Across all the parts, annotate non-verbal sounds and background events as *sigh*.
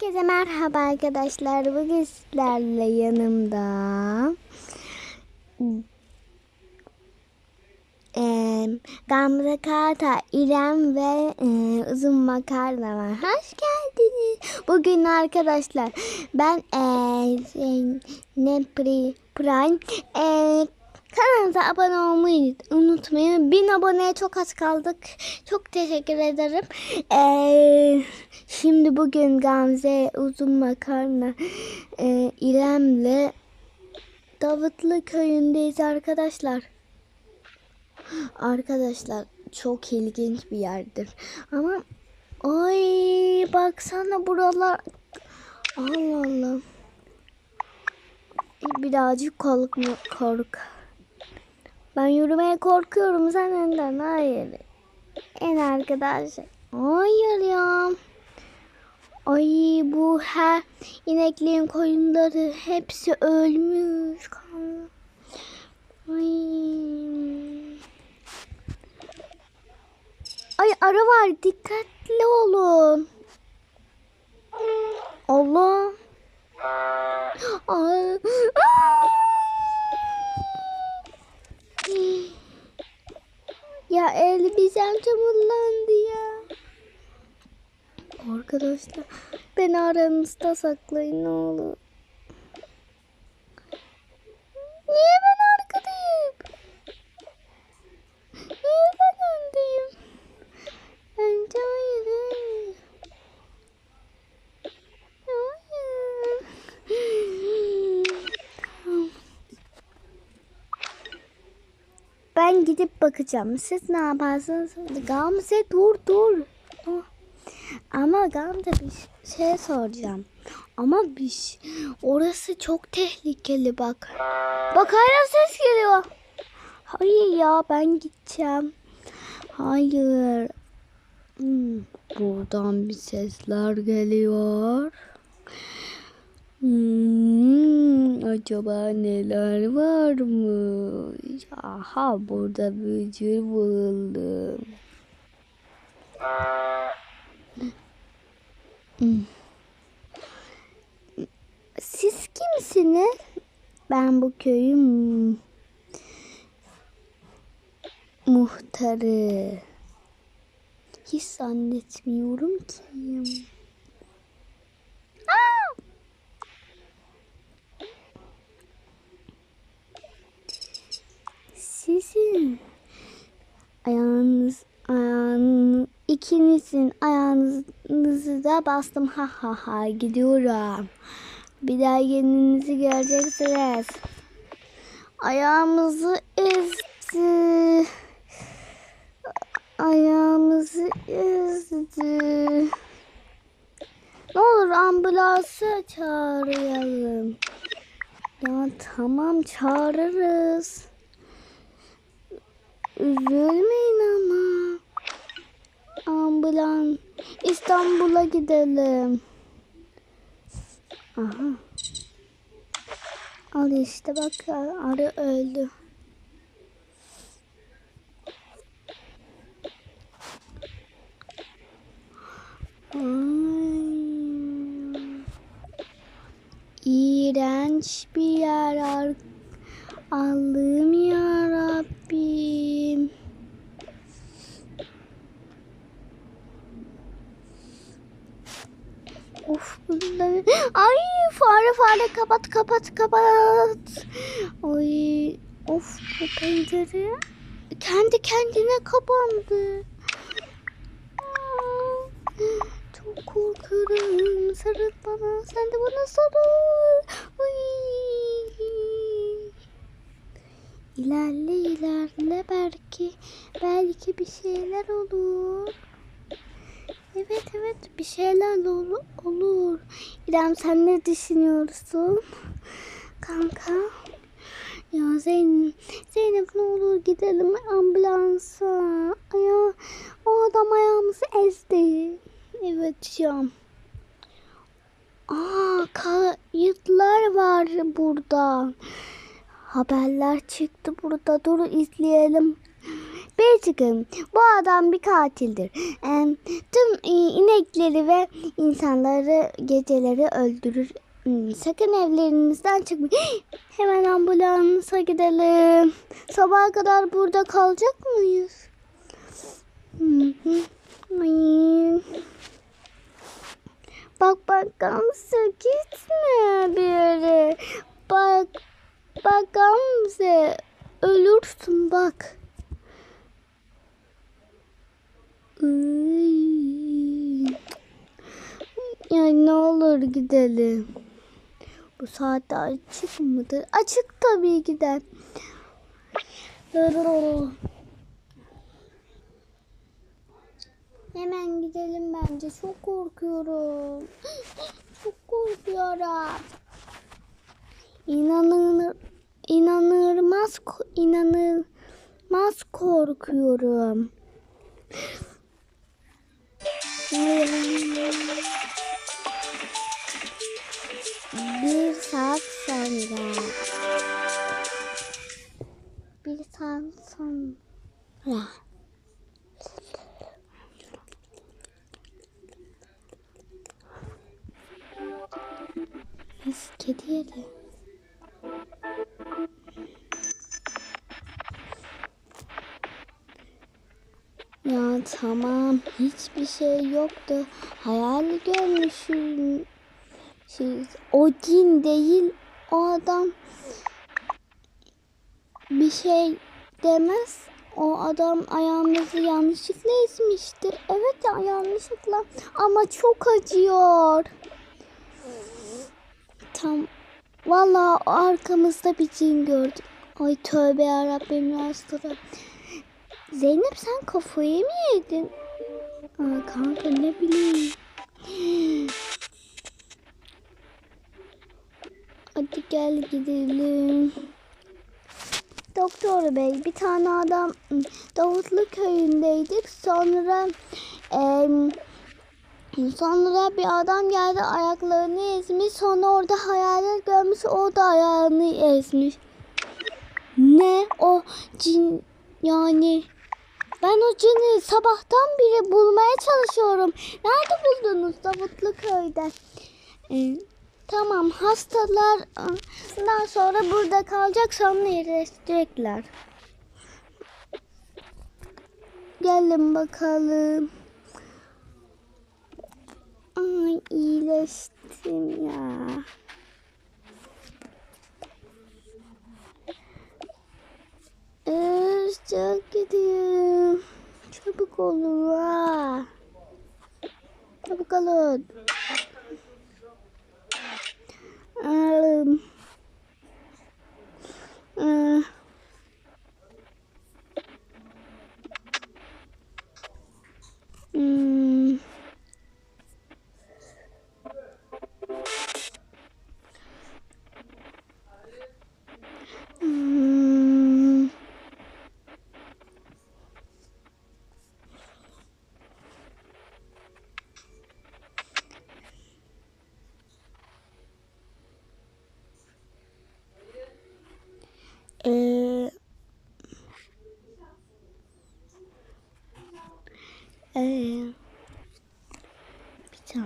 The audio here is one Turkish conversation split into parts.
Herkese merhaba arkadaşlar. Bugün sizlerle yanımda eee Gamze Karta, İrem ve eee, Uzun Makarna var. Hoş geldiniz. Bugün arkadaşlar ben eee Zeynep Pri- Prime eee kanalımıza abone olmayı unutmayın. Bin aboneye çok az kaldık. Çok teşekkür ederim. Eee Şimdi bugün Gamze Uzun Makarna e, İrem'le Davutlu köyündeyiz arkadaşlar. Arkadaşlar çok ilginç bir yerdir. Ama ay baksana buralar. Allah Allah. Birazcık korkma kork. Ben yürümeye korkuyorum sen önden. Hayır. En arkadaş. Hayır ya. Ay bu her ineklerin koyunları hepsi ölmüş. Ay. Ay arı var dikkatli olun. Allah. Ay. Ya elbisem çamurlandı ya. Arkadaşlar beni aranızda saklayın ne olur. Niye ben arkadayım? Niye ben öndeyim? Bence hayır. hayır. Hayır. Ben gidip bakacağım. Siz ne yaparsınız? Gamze dur dur. Oh. Ama Gamze bir şey soracağım. Ama bir şey- orası çok tehlikeli bak. Bak hala ses geliyor. Hayır ya ben gideceğim. Hayır. Hmm, buradan bir sesler geliyor. Hmm, acaba neler varmış? Aha burada bücür buldum. Siz kimsiniz? Ben bu köyün muhtarı. Hiç zannetmiyorum ki. Aa! Sizin ayağınız ayağın ikinizin ayağınızı da bastım ha ha ha gidiyorum. Bir daha yeninizi göreceksiniz. Ayağımızı ezdi. Ayağımızı ezdi. Ne olur ambulansı çağıralım. Ya tamam çağırırız. Üzülmeyin ama. Ambulans. İstanbul'a gidelim. Aha. Al işte bak arı öldü. Ay. İğrenç bir yer. ar- Allah'ım ya Rabbim. Of bunlar. Ay fare fare kapat kapat kapat. Ay of bu pencere kendi kendine kapandı. Çok korkuyorum. Sarıl bana. Sen de bana sarıl. Ay. İlerle ilerle belki belki bir şeyler olur. Evet evet bir şeyler olur. olur. İrem sen ne düşünüyorsun? Kanka. Ya Zeynep, Zeynep ne olur gidelim ambulansa. Aya, o adam ayağımızı ezdi. Evet ya. Aa kayıtlar var burada. Haberler çıktı burada. Dur izleyelim. Bir çıkın. Bu adam bir katildir. Em, tüm e, inekleri ve insanları geceleri öldürür. Hmm, Sakın evlerinizden çıkmayın. *gasps* Hemen ambulansa gidelim. Sabaha kadar burada kalacak mıyız? Hı. Ay. Bak bak Gamze gitme bir yere. Bak bak Gamze ölürsün bak. Iy. Ya ne olur gidelim. Bu saatte açık mıdır? Açık tabii ki. Hemen gidelim bence. Çok korkuyorum. Çok korkuyorum. İnanılır, inanılmaz, inanılmaz korkuyorum. Tamam hiçbir şey yoktu. Hayal görmüşüm. Şey, o cin değil o adam bir şey demez. O adam ayağımızı yanlışlıkla ezmiştir. Evet ya yanlışlıkla ama çok acıyor. Tam Vallahi arkamızda bir cin gördüm. Ay tövbe yarabbim ya. Zeynep sen kafayı mı yedin? Aa, kanka ne bileyim. Hadi gel gidelim. Doktor bey bir tane adam Davutlu köyündeydik. Sonra em, Sonra bir adam geldi ayaklarını ezmiş. Sonra orada hayalet görmüş. O da ayağını ezmiş. Ne? O cin yani ben o cini sabahtan beri bulmaya çalışıyorum. Nerede buldunuz Davutlu köyde? Ee, tamam hastalar daha sonra burada kalacak sonra iyileşecekler. Gelin bakalım. Ay iyileştim ya. Öf çok gidiyorum. Çabuk olun ha. Çabuk olun. Alım. Ah. Ee, bir tane.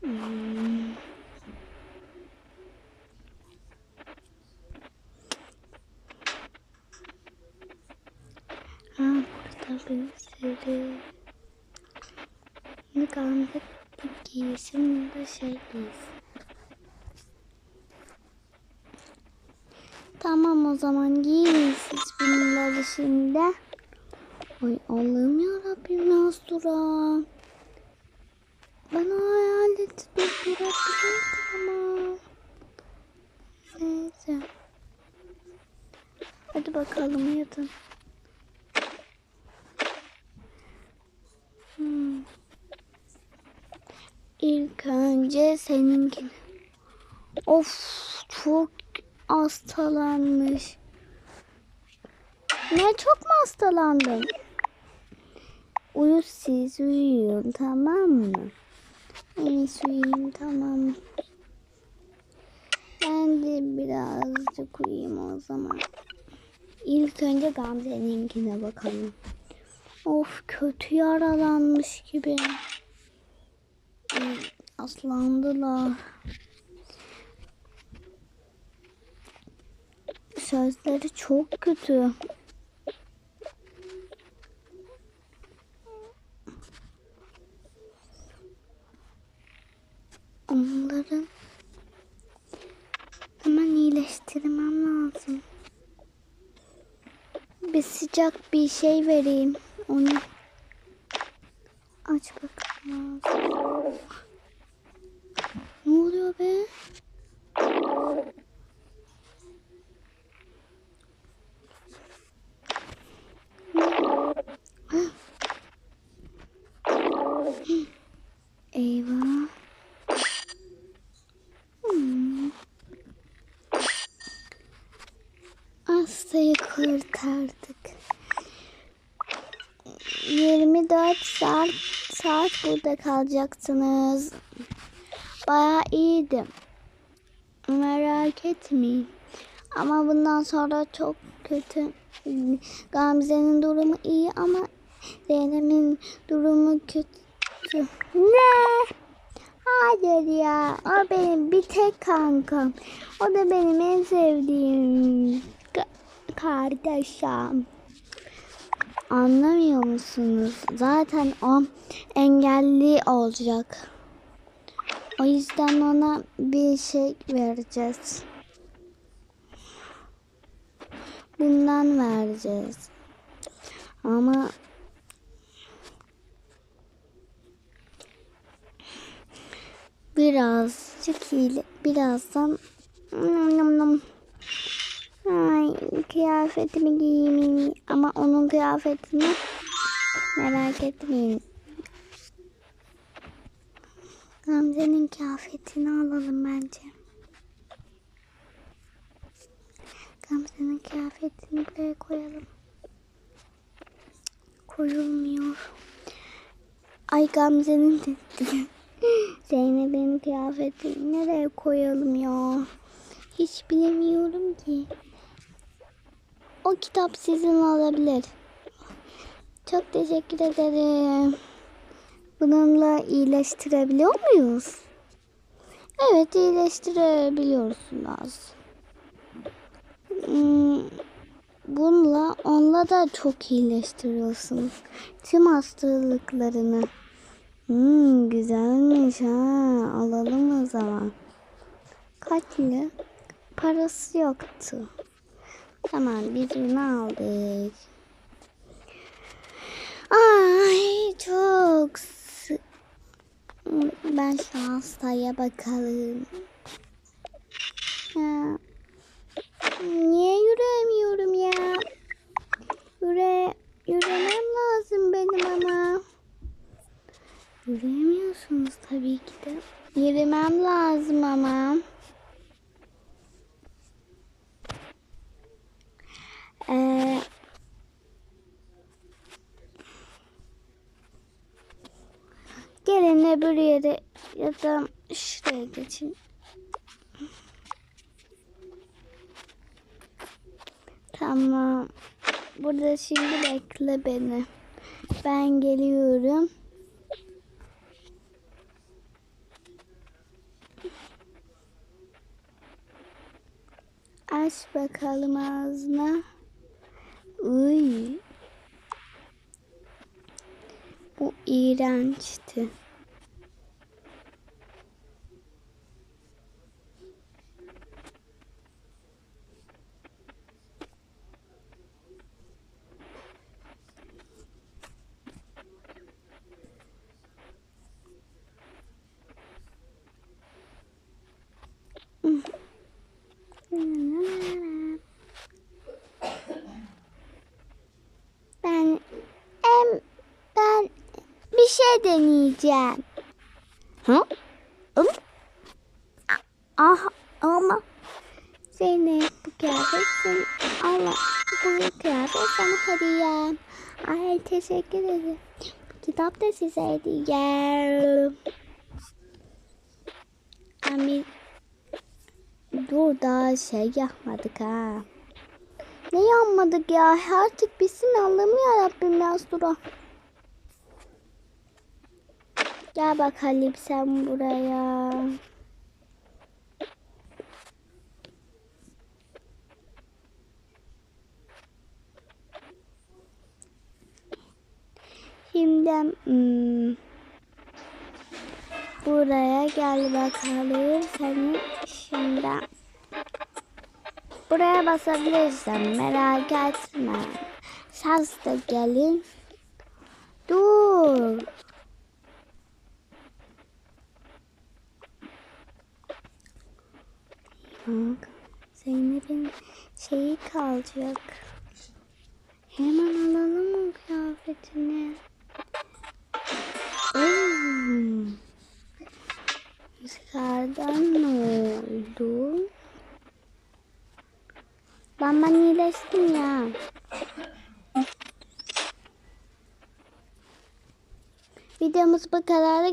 Hmm. Ha burada bir sürü Gamze giysin da şey giysin. Tamam o zaman giyin siz bunları şimdi. Ay Allah'ım yarabbim Naz Duran. Ben o hayaleti durdurabilirdim ama. Neyse. Hadi bakalım yatın. Hmm. İlk önce seninkini. Of çok hastalanmış. Ne çok mu hastalandın? Uyu siz uyuyun tamam mı? İyisi uyuyayım tamam. Ben de birazcık uyuyayım o zaman. ilk önce Gamze'ninkine bakalım. Of kötü yaralanmış gibi. Hmm, Aslandılar. Sözleri çok kötü. Bir şey vereyim. Onu aç bakalım. Ne oluyor be? Eyvah. Hmm. Hastayı kurtardık. 24 saat saat burada kalacaksınız. Bayağı iyiydi. Merak etmeyin. Ama bundan sonra çok kötü. Gamze'nin durumu iyi ama Zeynep'in durumu kötü. Ne? Hayır ya. O benim bir tek kankam. O da benim en sevdiğim ka- kardeşim. Anlamıyor musunuz? Zaten o engelli olacak. O yüzden ona bir şey vereceğiz. Bundan vereceğiz. Ama birazcık hile, birazdan. Ay, kıyafetimi giyeyim ama onun kıyafetini merak etmeyin. Gamze'nin kıyafetini alalım bence. Gamze'nin kıyafetini buraya koyalım. Koyulmuyor. Ay Gamze'nin dedi. *laughs* Zeynep'in kıyafetini nereye koyalım ya? Hiç bilemiyorum ki. O kitap sizin olabilir. Çok teşekkür ederim. Bununla iyileştirebiliyor muyuz? Evet iyileştirebiliyorsunuz. Hmm, bununla onunla da çok iyileştiriyorsunuz. Tüm hastalıklarını. Hmm, güzelmiş ha. Alalım o zaman. Kaçlı? Parası yoktu. Tamam birini aldık. Ay çok Ben şu hastaya bakalım. Ya. Niye yürüyemiyorum ya? Yürü, yürümem lazım benim ama. Yürüyemiyorsunuz tabii ki de. Yürümem lazım ama. Ee, gelin öbür yere ya da şuraya geçin. Tamam. Burada şimdi bekle beni. Ben geliyorum. Aç bakalım ağzına. Uy. Bu iğrençti. Ben em ben şey deneyeceğim. Hı? Hı? Ah ama Zeynep bu kıyafet senin ama bu kıyafet sana hediyem. Ay teşekkür ederim. Kitap da size hediyem. Amin. Dur daha şey yapmadık ha. Ne yanmadık ya? Artık bitsin Allah'ım ya Sura. Gel bakalım sen buraya. Şimdi hmm, buraya gel bakalım seni şimdi buraya basabilirsin merak etme. Saz da gelin. Dur. Bak Zeynep'in şeyi kalacak. Hemen alalım o kıyafetini. Oo. Dışarıdan ne oldu? Ben ben iyileştim ya. Videomuz bu kadar.